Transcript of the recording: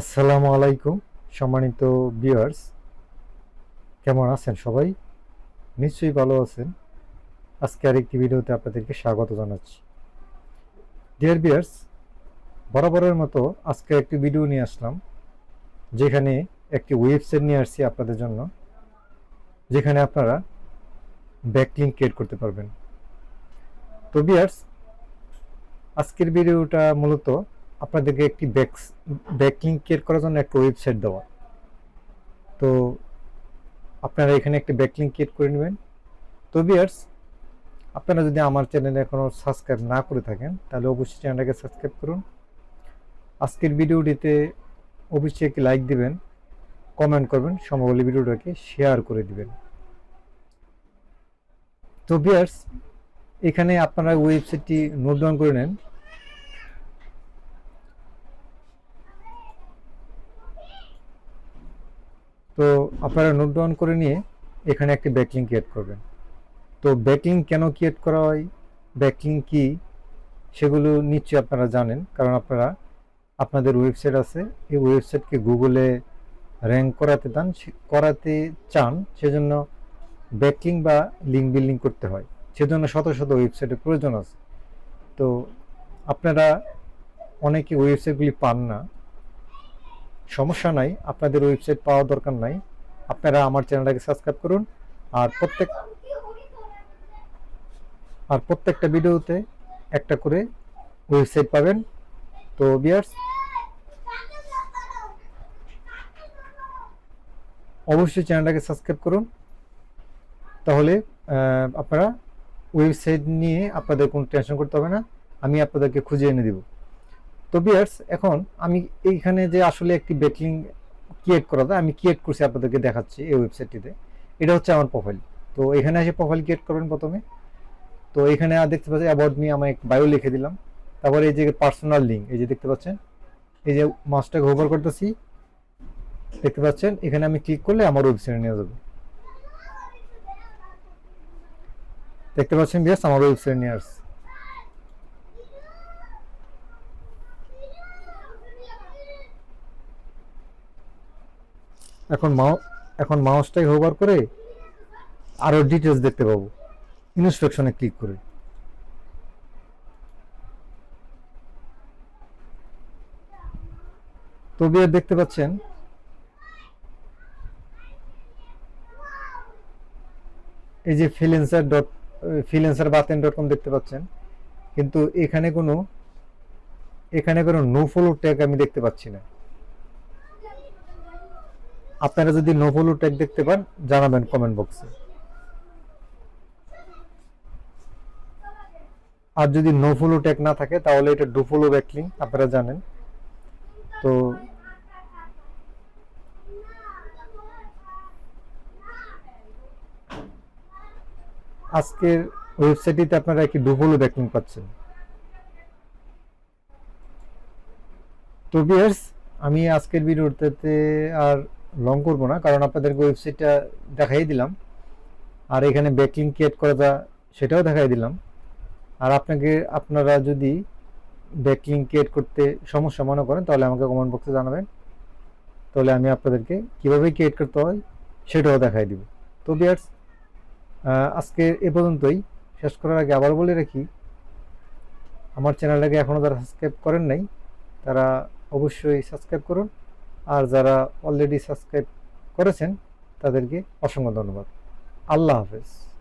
আসসালামু আলাইকুম, সম্মানিত ভিউয়ার্স কেমন আছেন সবাই? নিশ্চয়ই ভালো আছেন। আজকে আরেকটি ভিডিওতে আপনাদেরকে স্বাগত জানাচ্ছি। ডিয়ার ভিউয়ার্স বরাবরের মতো আজকে একটি ভিডিও নিয়ে আসলাম, যেখানে একটি ওয়েবসাইট নিয়ে আসছি আপনাদের জন্য, যেখানে আপনারা ব্যাকলিঙ্ক ক্রিয়েট করতে পারবেন। তো ভিউয়ার্স আজকের ভিডিওটা মূলত আপনাদেরকে একটি ব্যাক ব্যাকলিঙ্ক ক্রিয়েট করার জন্য একটা ওয়েবসাইট দেওয়া। তো আপনারা এখানে একটি ব্যাকলিঙ্ক ক্রিয়েট করে নেবেন। তো বিয়ার্স আপনারা যদি আমার চ্যানেলে এখনও সাবস্ক্রাইব না করে থাকেন, তাহলে অবশ্যই চ্যানেলটাকে সাবস্ক্রাইব করুন। আজকের ভিডিওটিতে অবশ্যই একটি লাইক দিবেন কমেন্ট করবেন সমবলি ভিডিওটাকে শেয়ার করে দিবেন। তো বিয়ার্স এখানে আপনারা ওয়েবসাইটটি নোট ডাউন করে নেন। তো আপনারা নোট ডাউন করে নিয়ে এখানে একটি ব্যাকলিং ক্রিয়েট করবেন। তো ব্যাকলিং কেন ক্রিয়েট করা হয়? ব্যাকলিং কি? সেগুলো নিশ্চয়ই আপনারা জানেন, কারণ আপনারা, আপনাদের ওয়েবসাইট আছে। এই ওয়েবসাইটকে গুগলে র্যাঙ্ক করাতে চান করাতে চান, সেজন্য ব্যাকলিং বা লিঙ্ক বিল্ডিং করতে হয়। সেজন্য শত শত ওয়েবসাইটের প্রয়োজন আছে। তো আপনারা অনেকে ওয়েবসাইটগুলি পান না সমস্যা নাই, আপনাদের ওয়েবসাইট পাওয়া দরকার নাই। আপনারা আমার চ্যানেলটাকে সাবস্ক্রাইব করুন, আর প্রত্যেক আর প্রত্যেকটা ভিডিওতে একটা করে ওয়েবসাইট পাবেন। তো বিয়ার্স অবশ্যই চ্যানেলটাকে সাবস্ক্রাইব করুন। তাহলে আপনারা ওয়েবসাইট নিয়ে আপনাদের কোনো টেনশন করতে হবে না। আমি আপনাদেরকে খুঁজে এনে দিব। তো বিয়ার্স, এখন আমি এইখানে যে আসলে একটি ব্যাকলিং ক্রিয়েট করা যায়, আমি ক্রিয়েট করছি আপনাদেরকে দেখাচ্ছি এই ওয়েবসাইটটিতে এটা হচ্ছে আমার প্রোফাইল তো এখানে এসে প্রোফাইল ক্রিয়েট করবেন প্রথমে। তো এখানে আর দেখতে পাচ্ছেন অ্যাবাউট মি আমি বায়ো লিখে দিলাম। তারপরে এই যে পার্সোনাল লিঙ্ক এই যে দেখতে পাচ্ছেন, এই যে মাসটাকে হোভার করতেছি। দেখতে পাচ্ছেন, এখানে আমি ক্লিক করলে আমার ওয়েবসাইটে নিয়ে যাবে। দেখতে পাচ্ছেন বিয়ার্স, আমার ওয়েবসাইট নিয়ে আসছে। এখন এখন মাউসটাই হোভার করে আরও ডিটেলস দেখতে পাবো। ইনস্ট্রাকশনে ক্লিক করে। তবে দেখতে পাচ্ছেন, এই যে freelancer dot freelancer Baten dot com দেখতে পাচ্ছেন, কিন্তু এখানে কোনো এখানে কোনো নো ফলো ট্যাগ আমি দেখতে পাচ্ছি না। আপনারা যদি নো ফলো ট্যাগ দেখতে পান, জানাবেন কমেন্ট বক্সে আর যদি নো ফলো ট্যাগ না থাকে, তাহলে এটা ডু ফলো ব্যাকলিং আপনারা জানেন। তো আজকের ওয়েবসাইটটিতে আপনারা একটি ডু ফলো ব্যাকলিং পাচ্ছেন। তো বিয়ার্স আমি আজকের ভিডিওটাতে আর লং করব না, কারণ আপনাদেরকে ওয়েবসাইটটা দেখাই দিলাম। আর এখানে ব্যাকলিং ক্রিয়েট করা যা সেটাও দেখাই দিলাম। আর আপনাকে, আপনারা যদি ব্যাকলিং ক্রিয়েট করতে সমস্যা মনে করেন, তাহলে আমাকে কমেন্ট বক্সে জানাবেন। তাহলে আমি আপনাদেরকে কীভাবে ক্রিয়েট করতে হয় সেটাও দেখাই দিব। তো বিয়ার্স আজকে এ পর্যন্তই। শেষ করার আগে আবার বলে রাখি, আমার চ্যানেলটাকে এখনও যারা সাবস্ক্রাইব করেন নাই, তারা অবশ্যই সাবস্ক্রাইব করুন। আর যারা অলরেডি সাবস্ক্রাইব করেছেন তাদেরকে অসংখ্য ধন্যবাদ। আল্লাহ হাফেজ।